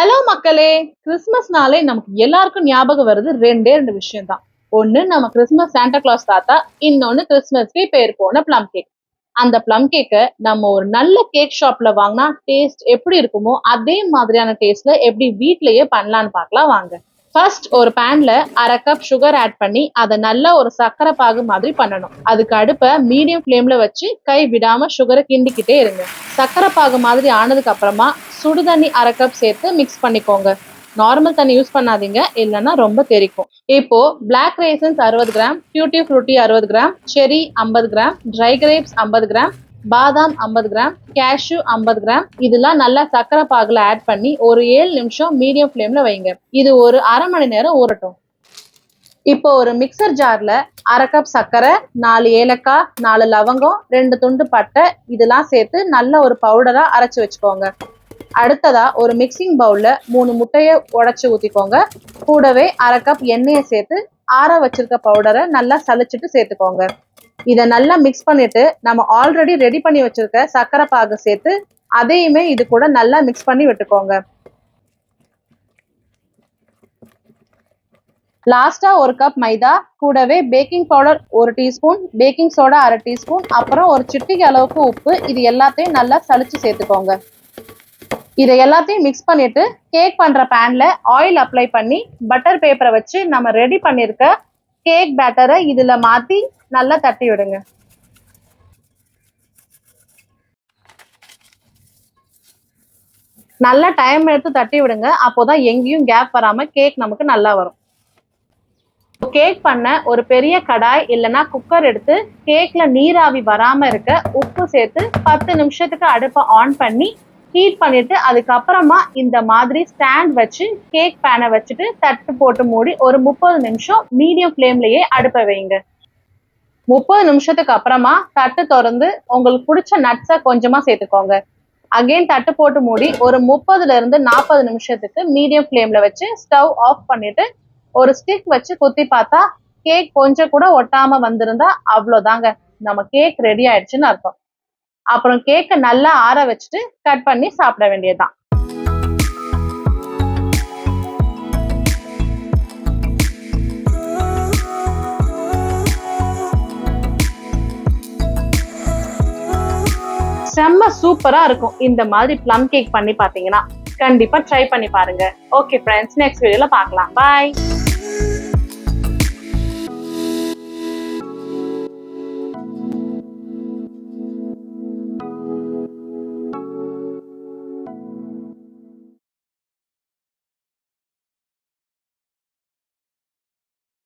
Hello மக்களே கிறிஸ்மஸ்னாலே நமக்கு எல்லாருக்கும் ஞாபகம் வருது ரெண்டே ரெண்டு விஷயம் தான் ஒண்ணு நம்ம கிறிஸ்மஸ் சாண்டா கிளாஸ் தாத்தா இன்னொன்னு கிறிஸ்மஸ்க்கு பேர் போன ப்ளம் கேக் அந்த ப்ளம் கேக்கை நம்ம ஒரு நல்ல கேக் ஷாப்ல வாங்கினா டேஸ்ட் எப்படி இருக்குமோ அதே மாதிரியான டேஸ்ட்ல எப்படி வீட்லயே பண்ணலான்னு பார்க்கலாம் வாங்க. ஃபர்ஸ்ட் ஒரு பேன்ல அரை கப் சுகர் ஆட் பண்ணி அதை நல்லா ஒரு சர்க்கரை பாகு மாதிரி பண்ணணும். அதுக்கு அடுப்பை மீடியம் ஃப்ளேம்ல வச்சு கை விடாம சுகரை கிண்டிக்கிட்டே இருங்க. சர்க்கரை பாகு மாதிரி ஆனதுக்கு அப்புறமா சுடு தண்ணி அரை கப் சேர்த்து மிக்ஸ் பண்ணிக்கோங்க. நார்மல் தண்ணி யூஸ் பண்ணாதீங்க. இல்லைன்னா ரொம்ப தெரிக்கும். இப்போ பிளாக் ரேசன்ஸ் அறுபது கிராம் டியூட்டி ஃப்ரூட்டி அறுபது கிராம் செரி ஐம்பது கிராம் ட்ரை கிரேப்ஸ் ஐம்பது கிராம் பாதாம் ஐம்பது கிராம் கேஷ்யூ ஐம்பது கிராம் இதெல்லாம் நல்லா சர்க்கரை பாகுல ஆட் பண்ணி ஒரு ஏழு நிமிஷம் மீடியம் ஃப்ளேம்ல வைங்க. இது ஒரு அரை மணி நேரம் ஊறட்டும். இப்போ ஒரு மிக்சர் ஜார்ல அரை கப் சர்க்கரை நாலு ஏலக்காய் நாலு லவங்கம் ரெண்டு துண்டு பட்டை இதெல்லாம் சேர்த்து நல்ல ஒரு பவுடரா அரைச்சு வச்சுக்கோங்க. அடுத்ததா ஒரு மிக்சிங் பவுல்ல மூணு முட்டையை உடைச்சு ஊத்திக்கோங்க. கூடவே அரை கப் எண்ணெயை சேர்த்து ஆற வச்சிருக்க பவுடரை நல்லா சளிச்சிட்டு சேர்த்துக்கோங்க. இதை நல்லா மிக்ஸ் பண்ணிட்டு நம்ம ஆல்ரெடி ரெடி பண்ணி வச்சிருக்க சர்க்கரை பாகு சேர்த்து அதையுமே இது கூட நல்லா மிக்ஸ் பண்ணி விட்டுக்கோங்க. லாஸ்டா ஒரு கப் மைதா கூடவே பேக்கிங் பவுடர் ஒரு டீஸ்பூன் பேக்கிங் சோடா அரை டீஸ்பூன் அப்புறம் ஒரு சிட்டிக்கு அளவுக்கு உப்பு இது எல்லாத்தையும் நல்லா சளிச்சு சேர்த்துக்கோங்க. இதை எல்லாத்தையும் மிக்ஸ் பண்ணிட்டு கேக் பண்ற பேன்ல ஆயில் அப்ளை பண்ணி பட்டர் பேப்பரை வச்சு நம்ம ரெடி பண்ணிருக்க கேக் பேட்டரை இதுல மாத்தி நல்லா தட்டி விடுங்க. நல்லா டைம் எடுத்து தட்டி விடுங்க. அப்போதான் எங்கேயும் கேப் வராம கேக் நமக்கு நல்லா வரும். கேக் பண்ண ஒரு பெரிய கடாய் இல்லைன்னா குக்கர் எடுத்து கேக்ல நீராவி வராம இருக்க உப்பு சேர்த்து பத்து நிமிஷத்துக்கு அடுப்பை ஆன் பண்ணி ஹீட் பண்ணிட்டு அதுக்கப்புறமா இந்த மாதிரி ஸ்டாண்ட் வச்சு கேக் பேனை வச்சுட்டு தட்டு போட்டு மூடி ஒரு முப்பது நிமிஷம் மீடியம் ஃப்ளேம்லயே அடுப்பை வைங்க. முப்பது நிமிஷத்துக்கு அப்புறமா தட்டு திறந்து உங்களுக்கு பிடிச்ச நட்ஸை கொஞ்சமா சேர்த்துக்கோங்க. அகைன் தட்டு போட்டு மூடி ஒரு முப்பதுல இருந்து நாற்பது நிமிஷத்துக்கு மீடியம் ஃப்ளேம்ல வச்சு ஸ்டவ் ஆஃப் பண்ணிட்டு ஒரு ஸ்டிக் வச்சு குத்தி பார்த்தா கேக் கொஞ்சம் கூட ஒட்டாம வந்திருந்தா அவ்வளோதாங்க. நம்ம கேக் ரெடி ஆயிடுச்சுன்னு அர்த்தம். அப்புறம் கேக்கை நல்லா ஆற வச்சுட்டு கட் பண்ணி சாப்பிட வேண்டியதுதான். செம்ம சூப்பரா இருக்கும். இந்த மாதிரி ப்ளம் கேக் பண்ணி பாத்தீங்கன்னா கண்டிப்பா ட்ரை பண்ணி பாருங்க. ஓகே ஃப்ரெண்ட்ஸ் நெக்ஸ்ட் வீடியோல பாக்கலாம் பாய்